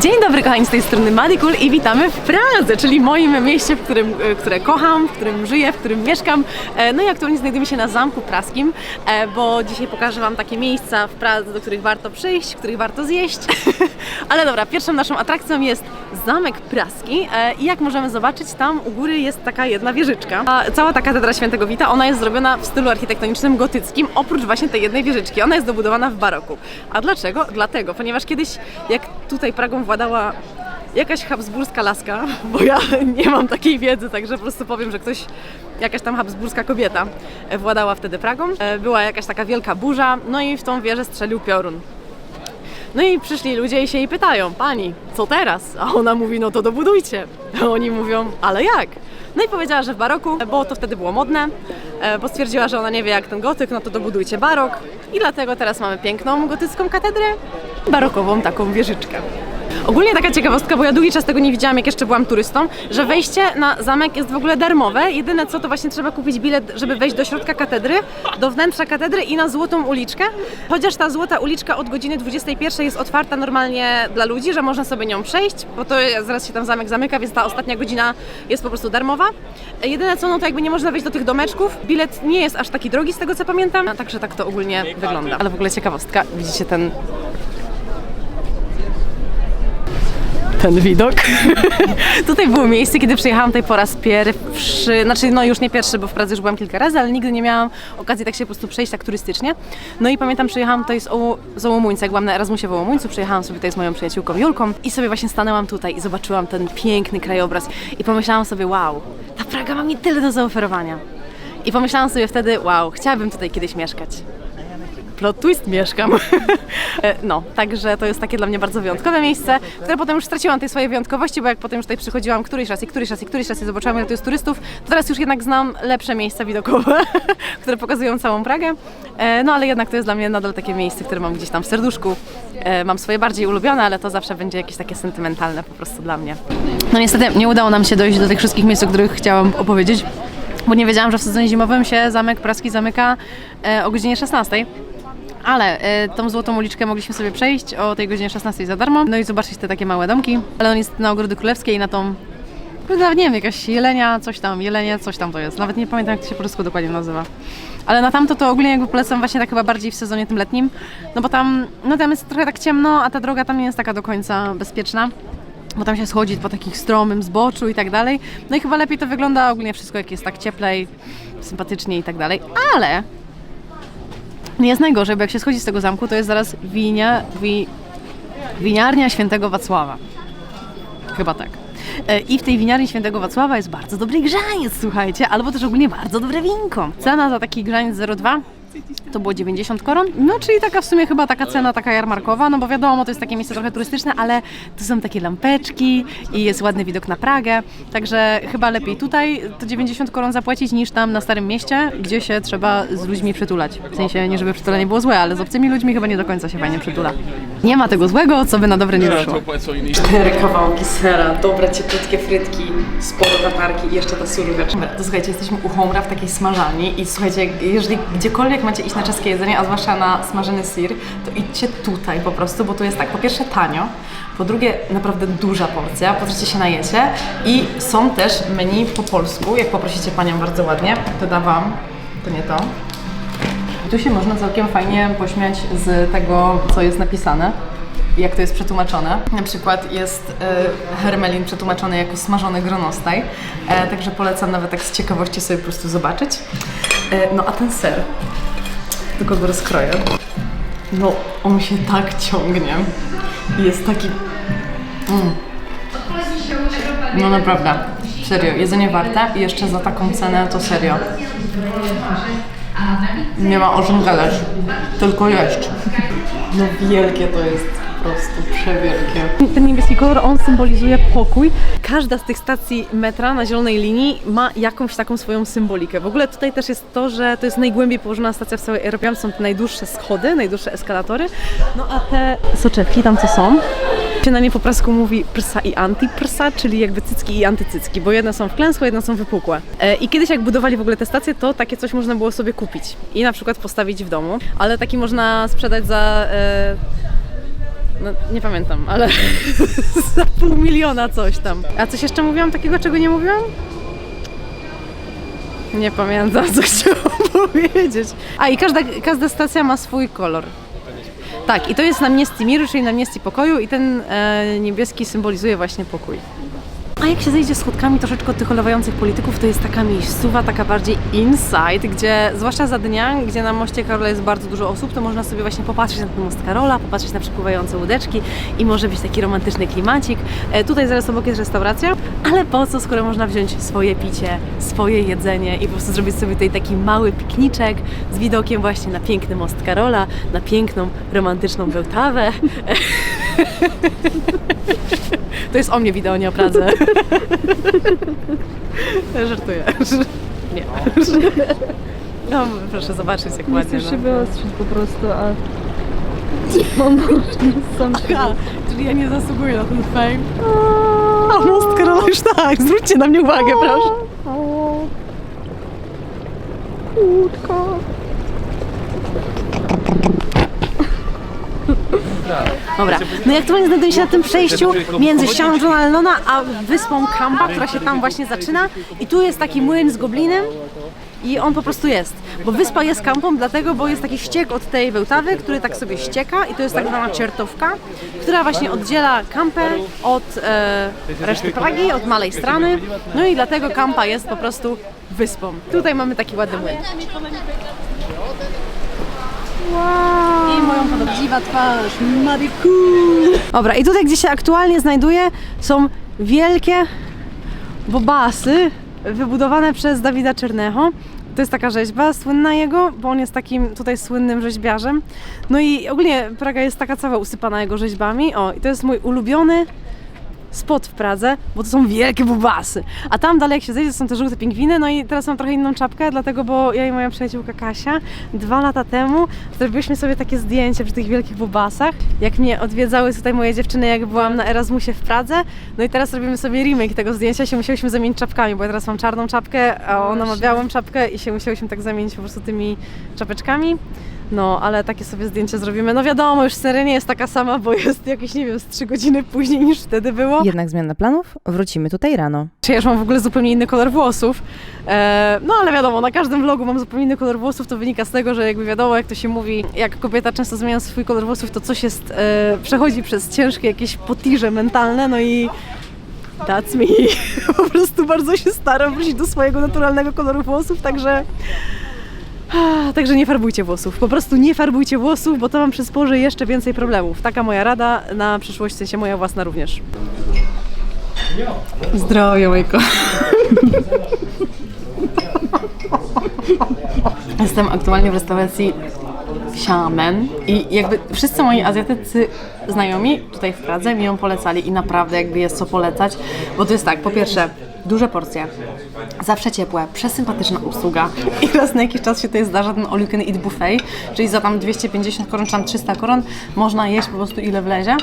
Dzień dobry kochani, z tej strony Madikul i witamy w Pradze, czyli moim mieście, w którym, e, które kocham, w którym żyję, w którym mieszkam. E, No i aktualnie znajdujemy się na Zamku Praskim, e, bo dzisiaj pokażę Wam takie miejsca w Pradze, do których warto przyjść, których warto zjeść. Ale dobra, pierwszą naszą atrakcją jest Zamek Praski i jak możemy zobaczyć, tam u góry jest taka jedna wieżyczka. Cała ta katedra Świętego Wita, ona jest zrobiona w stylu architektonicznym gotyckim, oprócz właśnie tej jednej wieżyczki. Ona jest dobudowana w baroku. A dlaczego? Dlatego, ponieważ kiedyś jak tutaj Pragą władała jakaś habsburska laska, bo ja nie mam takiej wiedzy, także po prostu powiem, że ktoś, jakaś tam habsburska kobieta e, władała wtedy Pragą. E, Była jakaś taka wielka burza, no i w tą wieżę strzelił piorun. No i przyszli ludzie i się jej pytają, pani, co teraz? A ona mówi, no to dobudujcie. A oni mówią, ale jak? No i powiedziała, że w baroku, bo to wtedy było modne, e, bo stwierdziła, że ona nie wie jak ten gotyk, no to dobudujcie barok. I dlatego teraz mamy piękną gotycką katedrę, barokową taką wieżyczkę. Ogólnie taka ciekawostka, bo ja długi czas tego nie widziałam, jak jeszcze byłam turystą, że wejście na zamek jest w ogóle darmowe. Jedyne co, to właśnie trzeba kupić bilet, żeby wejść do środka katedry, do wnętrza katedry i na Złotą Uliczkę. Chociaż ta Złota Uliczka od godziny 21 jest otwarta normalnie dla ludzi, że można sobie nią przejść, bo to zaraz się tam zamek zamyka, więc ta ostatnia godzina jest po prostu darmowa. Jedyne co, no to jakby nie można wejść do tych domeczków. Bilet nie jest aż taki drogi z tego co pamiętam, także tak to ogólnie wygląda. Ale w ogóle ciekawostka, widzicie ten ten widok. Tutaj było miejsce, kiedy przyjechałam tutaj po raz pierwszy, znaczy no już nie pierwszy, bo w Pradze już byłam kilka razy, ale nigdy nie miałam okazji tak się po prostu przejść tak turystycznie. No i pamiętam, przyjechałam tutaj z, Oło- z Ołomuńca, jak byłam na Erasmusie w Ołomuńcu, przyjechałam sobie tutaj z moją przyjaciółką Julką i sobie właśnie stanęłam tutaj i zobaczyłam ten piękny krajobraz i pomyślałam sobie, wow, ta Praga ma mi tyle do zaoferowania. I pomyślałam sobie wtedy, wow, chciałabym tutaj kiedyś mieszkać plot twist mieszkam. E, no, także to jest takie dla mnie bardzo wyjątkowe miejsce, które potem już straciłam tej swojej wyjątkowości, bo jak potem już tutaj przychodziłam któryś raz i któryś raz i któryś raz i zobaczyłam, ile tu jest turystów, to teraz już jednak znam lepsze miejsca widokowe, które pokazują całą Pragę. E, No ale jednak to jest dla mnie nadal takie miejsce, które mam gdzieś tam w serduszku. E, Mam swoje bardziej ulubione, ale to zawsze będzie jakieś takie sentymentalne po prostu dla mnie. No niestety nie udało nam się dojść do tych wszystkich miejsc, o których chciałam opowiedzieć, bo nie wiedziałam, że w sezonie zimowym się zamek praski zamyka o godzinie 16. Ale e, tą złotą uliczkę mogliśmy sobie przejść o tej godzinie 16 za darmo. No i zobaczyć te takie małe domki. Ale on jest na Ogrody Królewskiej i na tą. kurde, Nawet nie wiem, jakaś jelenia, coś tam, jelenie, coś tam to jest. Nawet nie pamiętam, jak to się po polsku dokładnie nazywa. Ale na tamto to ogólnie jakby polecam właśnie tak chyba bardziej w sezonie tym letnim. No bo tam, no tam jest trochę tak ciemno, a ta droga tam nie jest taka do końca bezpieczna bo tam się schodzi po takich stromym zboczu i tak dalej. No i chyba lepiej to wygląda ogólnie wszystko, jak jest tak cieplej, sympatycznie i tak dalej. Ale nie jest najgorzej, bo jak się schodzi z tego zamku, to jest zaraz winia, wi, winiarnia świętego Wacława. Chyba tak. E, I w tej winiarni świętego Wacława jest bardzo dobry grzaniec, słuchajcie, albo też ogólnie bardzo dobre winko. Cena za taki grzaniec 0,2 to było 90 koron. No, czyli taka w sumie chyba taka cena taka jarmarkowa, no bo wiadomo, to jest takie miejsce trochę turystyczne, ale tu są takie lampeczki i jest ładny widok na Pragę, także chyba lepiej tutaj to 90 koron zapłacić niż tam na Starym Mieście, gdzie się trzeba z ludźmi przytulać. W sensie, nie żeby przytulanie było złe, ale z obcymi ludźmi chyba nie do końca się fajnie przytula. Nie ma tego złego, co by na dobre nie wyszło. Cztery kawałki sera, dobre cieplutkie frytki, sporo tatarki i jeszcze ta suróweczka. Dobra, to słuchajcie, jesteśmy u Homra w takiej smażalni i słuchajcie, jeżeli gdziekolwiek macie iść na czeskie jedzenie, a zwłaszcza na smażony sir, to idźcie tutaj po prostu, bo tu jest tak, po pierwsze tanio, po drugie naprawdę duża porcja, po trzecie się najecie i są też menu po polsku, jak poprosicie Panią bardzo ładnie, to da Wam, to nie to, i tu się można całkiem fajnie pośmiać z tego, co jest napisane. Jak to jest przetłumaczone. Na przykład jest e, hermelin przetłumaczony jako smażony gronostaj. E, także polecam nawet tak z ciekawości sobie po prostu zobaczyć. E, no a ten ser, tylko go rozkroję. No, on się tak ciągnie. Jest taki. Mm. No naprawdę. Serio, jedzenie warte i jeszcze za taką cenę to serio. Nie ma o czym gadać, tylko jeść. No wielkie to jest, prostu przewielkie. Ten niebieski kolor, on symbolizuje pokój. Każda z tych stacji metra na zielonej linii ma jakąś taką swoją symbolikę. W ogóle tutaj też jest to, że to jest najgłębiej położona stacja w całej Europie. Są te najdłuższe schody, najdłuższe eskalatory. No a te soczewki tam co są, się na nie po prasku mówi prsa i antyprsa, czyli jakby cycki i antycycki, bo jedne są wklęsłe, jedne są wypukłe. E, I kiedyś jak budowali w ogóle te stacje, to takie coś można było sobie kupić i na przykład postawić w domu, ale taki można sprzedać za e, No nie pamiętam, ale za pół miliona coś tam. A coś jeszcze mówiłam takiego, czego nie mówiłam? Nie pamiętam, co chciałam powiedzieć. A i każda, każda stacja ma swój kolor. Tak, i to jest Namniesti Miru, czyli Namniesti Pokoju i ten e, niebieski symbolizuje właśnie pokój. Jak się zejdzie schodkami troszeczkę od tych olewających polityków, to jest taka miejscowa, taka bardziej inside, gdzie zwłaszcza za dnia, gdzie na moście Karola jest bardzo dużo osób, to można sobie właśnie popatrzeć na ten most Karola, popatrzeć na przepływające łódeczki i może być taki romantyczny klimacik. E, tutaj zaraz obok jest restauracja, ale po co, skoro można wziąć swoje picie, swoje jedzenie i po prostu zrobić sobie tutaj taki mały pikniczek z widokiem właśnie na piękny most Karola, na piękną, romantyczną Bełtawę. To jest o mnie wideo, nie o Pradze. Żartuję. Nie. No, proszę zobaczyć, jak Nie ładnie. chcesz się No. wyostrzyć po prostu, a mam sam Aha, czyli ja nie zasługuję na ten fame. A most Karola już tak, zwróćcie na mnie uwagę, proszę. Kłódka. Dobra, no i aktualnie znajduję się na tym przejściu między ścianą Johna a wyspą Kamba, która się tam właśnie zaczyna. I tu jest taki młyn z goblinem i on po prostu jest. Bo wyspa jest kampą dlatego, bo jest taki ściek od tej Bełtawy, który tak sobie ścieka i to jest tak zwana czertówka, która właśnie oddziela kampę od e, reszty Pragi, od malej strony. No i dlatego kampa jest po prostu wyspą. Tutaj mamy taki ładny młyn. I moją podobdziwa twarz, Mariku. Dobra, i tutaj, gdzie się aktualnie znajduję, są wielkie bobasy wybudowane przez Dawida Czernecho. To jest taka rzeźba słynna jego, bo on jest takim tutaj słynnym rzeźbiarzem. No i ogólnie Praga jest taka cała usypana jego rzeźbami. O, i to jest mój ulubiony spot w Pradze, bo to są wielkie bubasy. A tam dalej jak się zejdzie, to są te żółte pingwiny, no i teraz mam trochę inną czapkę, dlatego, bo ja i moja przyjaciółka Kasia dwa lata temu zrobiliśmy sobie takie zdjęcie przy tych wielkich bubasach, jak mnie odwiedzały tutaj moje dziewczyny, jak byłam na Erasmusie w Pradze, no i teraz robimy sobie remake tego zdjęcia, się musieliśmy zamienić czapkami, bo ja teraz mam czarną czapkę, a ona ma białą czapkę i się musieliśmy tak zamienić po prostu tymi czapeczkami. No, ale takie sobie zdjęcie zrobimy. No wiadomo, już seria nie jest taka sama, bo jest jakieś, nie wiem, z 3 godziny później niż wtedy było. Jednak zmiana planów, wrócimy tutaj rano. Czy ja już mam w ogóle zupełnie inny kolor włosów. E, no ale wiadomo, na każdym vlogu mam zupełnie inny kolor włosów. To wynika z tego, że jakby wiadomo, jak to się mówi, jak kobieta często zmienia swój kolor włosów, to coś jest, e, przechodzi przez ciężkie jakieś potirze mentalne, no i that's me. Po prostu bardzo się staram wrócić do swojego naturalnego koloru włosów, także... Także nie farbujcie włosów. Po prostu nie farbujcie włosów, bo to wam przysporzy jeszcze więcej problemów. Taka moja rada na przyszłość, w sensie moja własna również. Zdrowie, Majko. Jestem aktualnie w restauracji Xiamen i jakby wszyscy moi azjatycy znajomi tutaj w Pradze mi ją polecali i naprawdę jakby jest co polecać, bo to jest tak, po pierwsze duże porcje, zawsze ciepłe, przesympatyczna obsługa i raz na jakiś czas się tutaj zdarza ten all you can eat buffet, czyli za tam 250 koron czy tam 300 koron można jeść po prostu ile wlezie.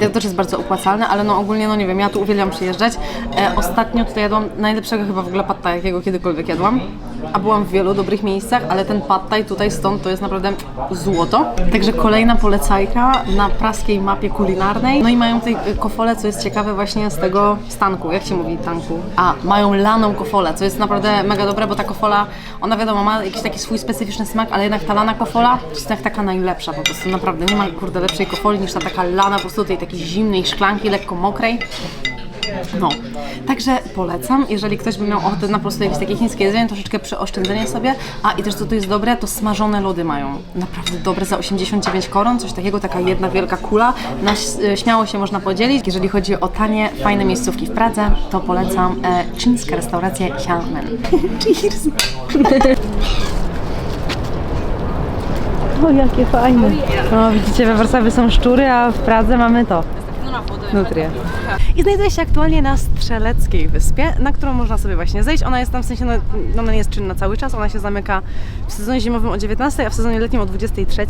To też jest bardzo opłacalne, ale no ogólnie, no nie wiem, ja tu uwielbiam przyjeżdżać. E, ostatnio tutaj jadłam najlepszego chyba w ogóle pad thai, jakiego kiedykolwiek jadłam. A byłam w wielu dobrych miejscach, ale ten pad thai tutaj stąd to jest naprawdę złoto. Także kolejna polecajka na praskiej mapie kulinarnej. No i mają tutaj e, kofole, co jest ciekawe właśnie z tego stanku. Jak się mówi tanku? A, mają laną kofolę, co jest naprawdę mega dobre, bo ta kofola, ona wiadomo, ma jakiś taki swój specyficzny smak, ale jednak ta lana kofola to jest tak taka najlepsza po prostu. Naprawdę nie ma kurde lepszej kofoli niż ta taka lana po prostu tej takiej zimnej szklanki, lekko mokrej. No, także polecam, jeżeli ktoś by miał ochotę na po prostu jakieś takie chińskie jedzenie, troszeczkę przyoszczędzenie sobie, a i też co tu jest dobre, to smażone lody mają, naprawdę dobre, za 89 koron, coś takiego, taka jedna wielka kula, na ś- śmiało się można podzielić. Jeżeli chodzi o tanie, fajne miejscówki w Pradze, to polecam e, chińska restauracja Xiamen. Cheers! O, jakie fajne. No widzicie, we Warszawie są szczury, a w Pradze mamy to. Nutrię. I znajduję się aktualnie na Strzeleckiej Wyspie, na którą można sobie właśnie zejść. Ona jest tam w sensie, no, no, ona nie jest czynna cały czas, ona się zamyka w sezonie zimowym o 19, a w sezonie letnim o 23.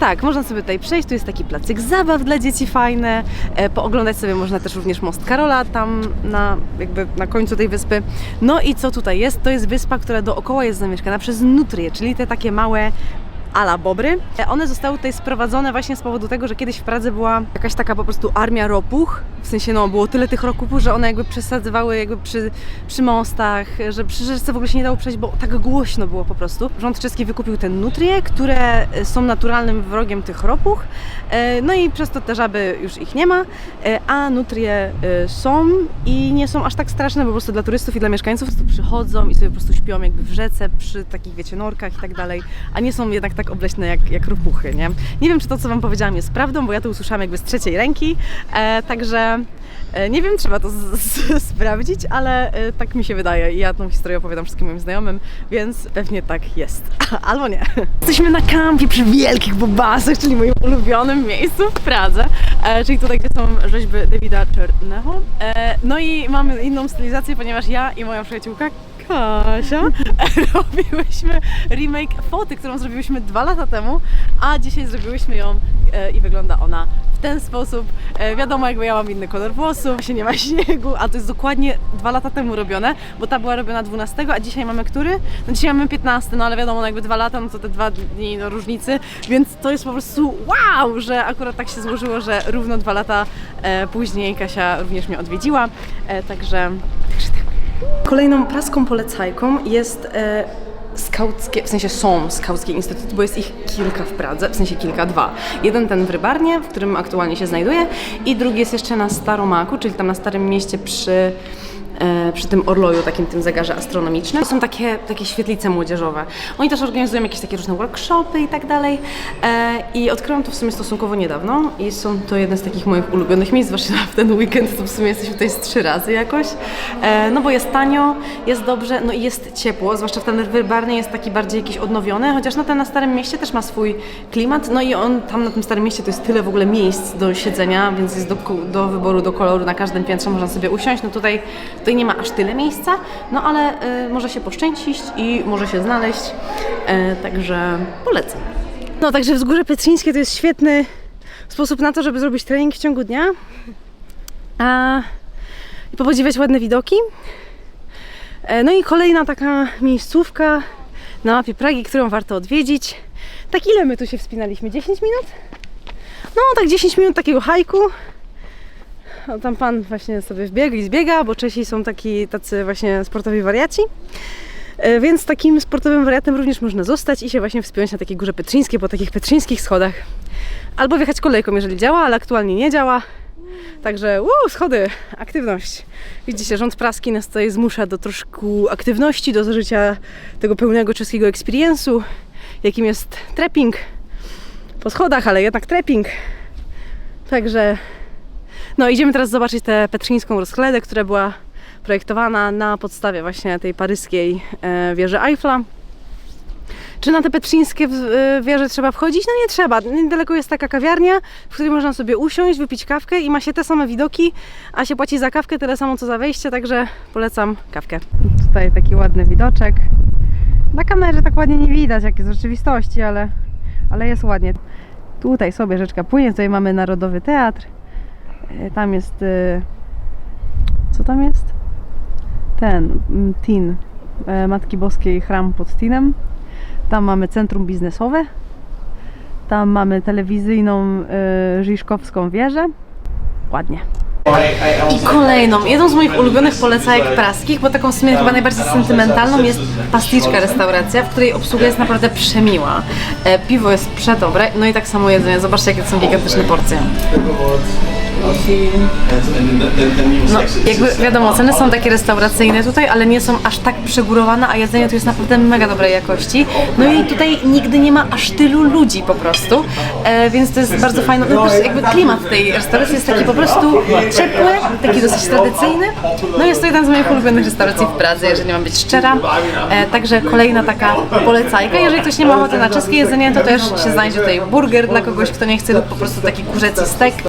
Tak, można sobie tutaj przejść, tu jest taki placyk zabaw dla dzieci fajne, e, pooglądać sobie można też również most Karola tam na, jakby na końcu tej wyspy. No i co tutaj jest? To jest wyspa, która dookoła jest zamieszkana przez nutrię, czyli te takie małe ala Bobry. E, One zostały tutaj sprowadzone właśnie z powodu tego, że kiedyś w Pradze była jakaś taka po prostu armia ropuch, w sensie no było tyle tych ropuchów, że one jakby przesadzywały jakby przy, przy mostach, że przy rzece w ogóle się nie dało przejść, bo tak głośno było po prostu. Rząd czeski wykupił te nutrie, które e, są naturalnym wrogiem tych ropuch, e, no i przez to te żaby już ich nie ma, a nutrie są i nie są aż tak straszne, bo po prostu dla turystów i dla mieszkańców po prostu przychodzą i sobie po prostu śpią jakby w rzece, przy takich wiecie norkach i tak dalej, a nie są jednak tak obleśne jak, jak ropuchy, nie? Nie wiem, czy to, co Wam powiedziałam jest prawdą, bo ja to usłyszałam jakby z trzeciej ręki, e, także e, nie wiem, trzeba to z, z, sprawdzić, ale e, tak mi się wydaje i ja tą historię opowiadam wszystkim moim znajomym, więc pewnie tak jest. Albo nie. Jesteśmy na kampie przy wielkich bobasach, czyli moim ulubionym miejscu w Pradze, e, czyli tutaj, gdzie są rzeźby Davida Czerneho. E, no i mamy inną stylizację, ponieważ ja i moja przyjaciółka Kasia robiłyśmy remake foty, którą zrobiłyśmy dwa lata temu, a dzisiaj zrobiłyśmy ją e, i wygląda ona w ten sposób. E, wiadomo, jakby ja mam inny kolor włosów, się nie ma śniegu, a to jest dokładnie dwa lata temu robione, bo ta była robiona 12, a dzisiaj mamy który? No dzisiaj mamy 15, no ale wiadomo, no jakby dwa lata, no to te dwa dni no, różnicy, więc to jest po prostu wow, że akurat tak się złożyło, że równo dwa lata e, później Kasia również mnie odwiedziła, e, także, tak. Kolejną praską polecajką jest e, skauckie, w sensie są skauckie instytuty, bo jest ich kilka w Pradze, w sensie kilka, dwa. Jeden ten w Rybarnie, w którym aktualnie się znajduję i drugi jest jeszcze na Staromaku, czyli tam na Starym Mieście przy przy tym Orloju, takim tym zegarze astronomicznym. Są takie, takie świetlice młodzieżowe. Oni też organizują jakieś takie różne workshopy i tak dalej. E, I odkryłam to w sumie stosunkowo niedawno i są to jeden z takich moich ulubionych miejsc, zwłaszcza w ten weekend, to w sumie jesteśmy tutaj z trzy razy jakoś. E, no bo jest tanio, jest dobrze, no i jest ciepło, zwłaszcza w ten Rybarnie jest taki bardziej jakiś odnowiony, chociaż no ten na Starym Mieście też ma swój klimat, no i on tam na tym Starym Mieście to jest tyle w ogóle miejsc do siedzenia, więc jest do, do wyboru, do koloru, na każdym piętrze można sobie usiąść, no tutaj, tutaj nie ma aż tyle miejsca, no ale y, może się poszczęścić i może się znaleźć, e, także polecam. No także Wzgórze Petrzyńskie to jest świetny sposób na to, żeby zrobić trening w ciągu dnia a, i popodziwiać ładne widoki. E, No i kolejna taka miejscówka na mapie Pragi, którą warto odwiedzić. Tak ile my tu się wspinaliśmy? 10 minut? No tak 10 minut takiego hajku. O, tam pan właśnie sobie wbiegł i zbiega, bo Czesi są taki, tacy właśnie sportowi wariaci. E, Więc takim sportowym wariatem również można zostać i się właśnie wspiąć na takiej górze Petrzyńskiej, po takich petrzyńskich schodach. Albo wjechać kolejką, jeżeli działa, ale aktualnie nie działa. Także uuu, schody, aktywność. Widzicie, rząd praski nas tutaj zmusza do troszkę aktywności, do zażycia tego pełnego czeskiego experience'u, jakim jest trekking po schodach, ale jednak trekking. Także no idziemy teraz zobaczyć tę petrzyńską rozkledę, która była projektowana na podstawie właśnie tej paryskiej e, wieży Eiffla. Czy na te petrzyńskie e, wieże trzeba wchodzić? No nie trzeba. Niedaleko jest taka kawiarnia, w której można sobie usiąść, wypić kawkę i ma się te same widoki, a się płaci za kawkę tyle samo co za wejście, także polecam kawkę. Tutaj taki ładny widoczek. Na kamerze tak ładnie nie widać, jak jest w rzeczywistości, ale, ale jest ładnie. Tutaj sobie rzeczka płynie, tutaj mamy Narodowy Teatr. E, Tam jest. e, Co tam jest? Ten, Tin. e, Matki Boskiej Chram pod Tinem. Tam mamy centrum biznesowe. Tam mamy telewizyjną Żiżkowską wieżę. Ładnie. I kolejną, jedną z moich ulubionych polecajek praskich, bo taką w sumie chyba najbardziej sentymentalną jest pasticzka restauracja, w której obsługa jest naprawdę przemiła. Piwo jest przedobre, no i tak samo jedzenie. Zobaczcie, jakie to są gigantyczne porcje. No, jakby wiadomo, ceny są takie restauracyjne tutaj, ale nie są aż tak przegórowane, a jedzenie tu jest naprawdę mega dobrej jakości. No i tutaj nigdy nie ma aż tylu ludzi po prostu, e, więc to jest bardzo fajne. No po prostu jakby klimat tej restauracji jest taki po prostu ciepły, taki dosyć tradycyjny. No jest to jeden z moich ulubionych restauracji w Pradze, jeżeli mam być szczera. E, także kolejna taka polecajka. Jeżeli ktoś nie ma ochoty na czeskie jedzenie, to też się znajdzie tutaj burger dla kogoś, kto nie chce lub po prostu taki kurzecy stek.